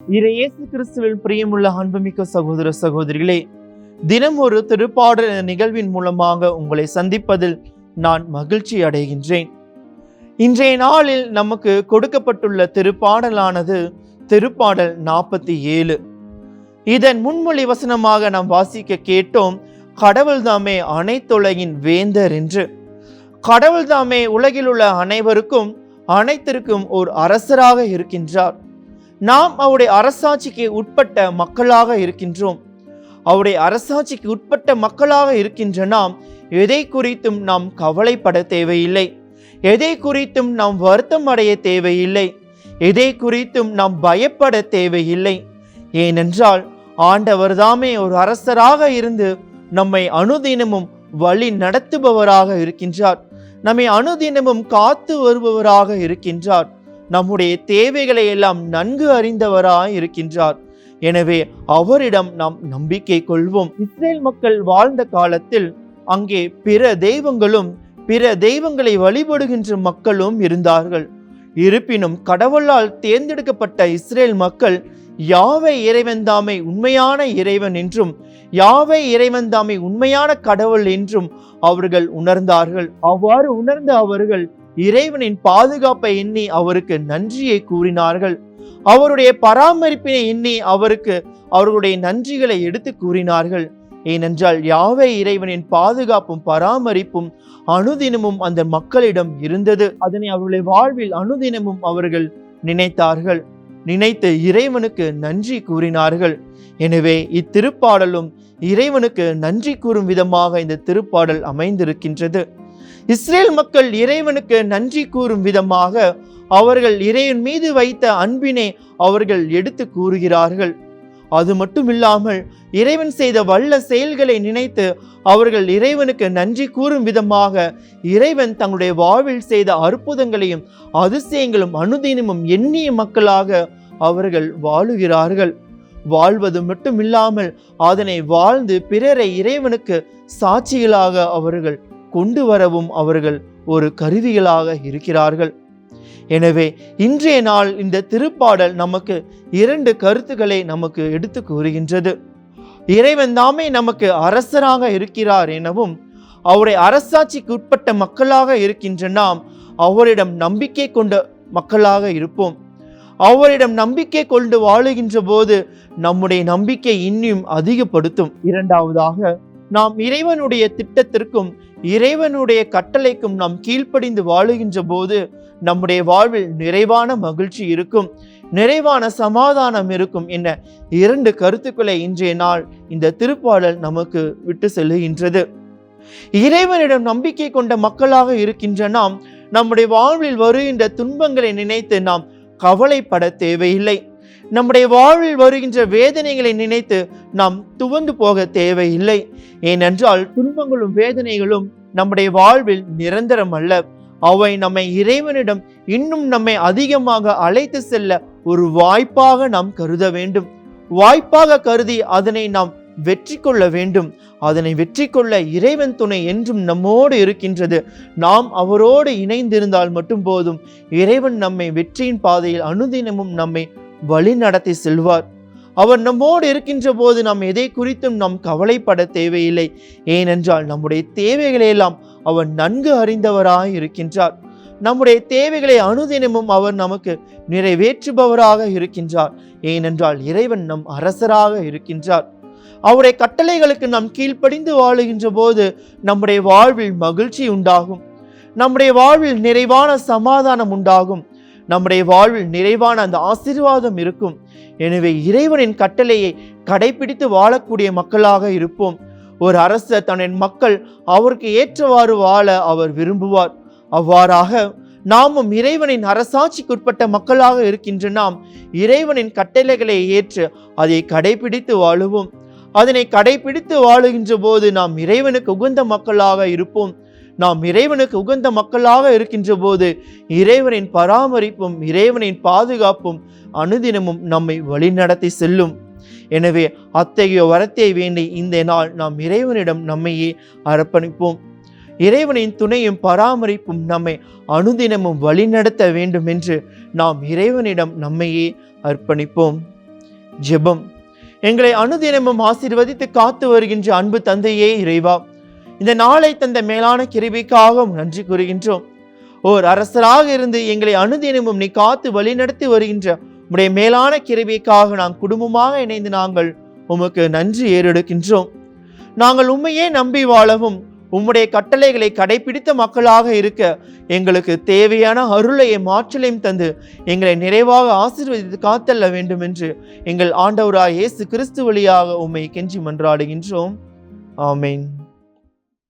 இறை இயேசு கிறிஸ்துவில் பிரியமுள்ள அன்புமிக்க சகோதர சகோதரிகளே தினம் ஒரு திருப்பாடல் நிகழ்வின் மூலமாக உங்களை சந்திப்பதில் நான் மகிழ்ச்சி அடைகின்றேன். இன்றைய நாளில் நமக்கு கொடுக்கப்பட்டுள்ள திருப்பாடலானது திருப்பாடல் நாற்பத்தி ஏழு. இதன் முன்மொழி வசனமாக நாம் வாசிக்க கேட்டோம் கடவுள் தாமே அனைத்துலகின் வேந்தர் என்று. கடவுள் தாமே உலகில் உள்ள அனைவருக்கும் அனைத்திற்கும் ஒரு அரசராக இருக்கின்றார். நாம் அவருடைய அரசாட்சிக்கு உட்பட்ட மக்களாக இருக்கின்றோம். அவருடைய அரசாட்சிக்கு உட்பட்ட மக்களாக இருக்கின்ற நாம் எதை குறித்தும் நாம் கவலைப்பட தேவையில்லை. எதை குறித்தும் நாம் வருத்தம் அடைய தேவையில்லை. எதை குறித்தும் நாம் பயப்பட தேவையில்லை. ஏனென்றால் ஆண்டவர் தாமே ஒரு அரசராக இருந்து நம்மை அனுதினமும் வழி நடத்துபவராக இருக்கின்றார். நம்மை அனுதினமும் காத்து வருபவராக இருக்கின்றார். நம்முடைய தேவைகளை எல்லாம் நன்கு அறிந்தவராய் இருக்கின்றார். எனவே அவரிடம் நாம் நம்பிக்கை கொள்வோம். இஸ்ரேல் மக்கள் வாழ்ந்த காலத்தில் அங்கே பிற தெய்வங்களும் பிற தெய்வங்களை வழிபடுகின்ற மக்களும் இருந்தார்கள். இருப்பினும் கடவுளால் தேர்ந்தெடுக்கப்பட்ட இஸ்ரேல் மக்கள் யாவை இறைவன் தாமை உண்மையான இறைவன் என்றும் யாவை இறைவன் தாமை உண்மையான கடவுள் என்றும் அவர்கள் உணர்ந்தார்கள். அவ்வாறு உணர்ந்த அவர்கள் இறைவனின் பாதுகாப்பை எண்ணி அவருக்கு நன்றியை கூறினார்கள். அவருடைய பராமரிப்பினை எண்ணி அவருக்கு அவர்களுடைய நன்றிகளை எடுத்து கூறினார்கள். ஏனென்றால் யாவை இறைவனின் பாதுகாப்பும் பராமரிப்பும் அனுதினமும் அந்த மக்களிடம் இருந்தது. அதனை அவர்களுடைய வாழ்வில் அனுதினமும் அவர்கள் நினைத்தார்கள். நினைத்து இறைவனுக்கு நன்றி கூறினார்கள். எனவே இத்திருப்பாடலும் இறைவனுக்கு நன்றி கூறும் விதமாக இந்த திருப்பாடல் அமைந்திருக்கின்றது. இஸ்ரேல் மக்கள் இறைவனுக்கு நன்றி கூறும் விதமாக அவர்கள் இறைவன் மீது வைத்த அன்பினை அவர்கள் எடுத்து கூறுகிறார்கள். அது மட்டுமில்லாமல் இறைவன் செய்த வல்ல செயல்களை நினைத்து அவர்கள் இறைவனுக்கு நன்றி கூறும் விதமாக இறைவன் தங்களுடைய வாழ்வில் செய்த அற்புதங்களையும் அதிசயங்களும் அனுதினமும் எண்ணிய மக்களாக அவர்கள் வாழுகிறார்கள். வாழ்வது மட்டுமில்லாமல் அதனை வாழ்ந்து பிறரை இறைவனுக்கு சாட்சிகளாக அவர்கள் கொண்டு வரவும் அவர்கள் ஒரு கருவிகளாக இருக்கிறார்கள். எனவே இன்றைய நாள் இந்த திருப்பாடல் நமக்கு இரண்டு கருத்துக்களை நமக்கு எடுத்து கூறுகின்றது. இறைவன் தாமே நமக்கு அரசராக இருக்கிறார் எனவும் அவரை அரசாட்சிக்கு உட்பட்ட மக்களாக இருக்கின்ற நாம் அவரிடம் நம்பிக்கை கொண்ட மக்களாக இருப்போம். அவரிடம் நம்பிக்கை கொண்டு வாழுகின்ற போது நம்முடைய நம்பிக்கை இன்னும் அதிகப்படுத்தும். இரண்டாவதாக நாம் இறைவனுடைய திட்டத்திற்கும் இறைவனுடைய கட்டளைக்கும் நாம் கீழ்ப்படிந்து வாழுகின்ற போது நம்முடைய வாழ்வில் நிறைவான மகிழ்ச்சி இருக்கும் நிறைவான சமாதானம் இருக்கும் என இரண்டு கருத்துக்களை இன்றைய நாள் இந்த திருப்பாடல் நமக்கு விட்டு செல்லுகின்றது. இறைவனிடம் நம்பிக்கை கொண்ட மக்களாக இருக்கின்ற நாம் நம்முடைய வாழ்வில் வருகின்ற துன்பங்களை நினைத்து நாம் கவலைப்பட தேவையில்லை. நம்முடைய வாழ்வில் வருகின்ற வேதனைகளை நினைத்து நாம் துவண்டு போக தேவையில்லை. ஏனென்றால் துன்பங்களும் வேதனைகளும் நம்முடைய வாழ்வில் நிரந்தரம் அல்ல அவை நம்மை இறைவனிடம் இன்னும் நம்மை அதிகமாக அழைத்து செல்ல ஒரு வாய்ப்பாக நாம் கருத வேண்டும். வாய்ப்பாக கருதி அதனை நாம் வெற்றி கொள்ள வேண்டும். அதனை வெற்றி கொள்ள இறைவன் துணை என்றும் நம்மோடு இருக்கின்றது. நாம் அவரோடு இணைந்திருந்தால் மட்டும் போதும். இறைவன் நம்மை வெற்றியின் பாதையில் அனுதினமும் நம்மை வழி நடத்தி செல்வார். அவர் நம்மோடு இருக்கின்ற போது நாம் எதை குறித்தும் நாம் கவலைப்பட தேவையில்லை. ஏனென்றால் நம்முடைய தேவைகளை எல்லாம் அவர் நன்கு அறிந்தவராய் இருக்கின்றார். நம்முடைய தேவைகளை அனுதினமும் அவர் நமக்கு நிறைவேற்றுபவராக இருக்கின்றார். ஏனென்றால் இறைவன் நம் அரசராக இருக்கின்றார். அவருடைய கட்டளைகளுக்கு நாம் கீழ்ப்படிந்து வாழுகின்ற போது நம்முடைய வாழ்வில் மகிழ்ச்சி உண்டாகும். நம்முடைய வாழ்வில் நிறைவான சமாதானம் உண்டாகும். நம்முடைய வாழ்வில் நிறைவான அந்த ஆசீர்வாதம் இருக்கும். எனவே இறைவனின் கட்டளையை கடைபிடித்து வாழக்கூடிய மக்களாக இருப்போம். ஒரு அரசர் தன்னின் மக்கள் அவருக்கு ஏற்றவாறு வாழ அவர் விரும்புவார். அவ்வாறாக நாமும் இறைவனின் அரசாட்சிக்குட்பட்ட மக்களாக இருக்கின்ற நாம் இறைவனின் கட்டளைகளை ஏற்று அதை கடைபிடித்து வாழுவோம். அதனை கடைபிடித்து வாழுகின்ற போது நாம் இறைவனுக்கு உகந்த மக்களாக இருப்போம். நாம் இறைவனுக்கு உகந்த மக்களாக இருக்கின்ற போது இறைவனின் பராமரிப்பும் இறைவனின் பாதுகாப்பும் அனுதினமும் நம்மை வழிநடத்தி செல்லும். எனவே அத்தகைய வரத்தை வேண்டி இந்த நாள் நாம் இறைவனிடம் நம்மையே அர்ப்பணிப்போம். இறைவனின் துணையும் பராமரிப்பும் நம்மை அனுதினமும் வழிநடத்த வேண்டும் என்று நாம் இறைவனிடம் நம்மையே அர்ப்பணிப்போம். ஜெபம். எங்களை அனுதினமும் ஆசீர்வதித்து காத்து வருகின்ற அன்பு தந்தையே இறைவா இந்த நாளை தந்த மேலான கிருபிக்காகவும் நன்றி கூறுகின்றோம். ஓர் அரசராக இருந்து எங்களை அனுதினமும் நீ காத்து வழிநடத்தி வருகின்ற உடைய மேலான கிருபிக்காக நாம் குடும்பமாக இணைந்து நாங்கள் உமக்கு நன்றி ஏறெடுக்கின்றோம். நாங்கள் உண்மையே நம்பி வாழவும் உம்முடைய கட்டளைகளை கடைபிடித்த மக்களாக இருக்க எங்களுக்கு தேவையான அருளையும் ஆற்றலையும் தந்து எங்களை நிறைவாக ஆசீர்வதித்து காத்தள்ள வேண்டும் என்று எங்கள் ஆண்டவராய் இயேசு கிறிஸ்து வழியாக உம்மை கெஞ்சி மன்றாடுகின்றோம். ஆமேன்.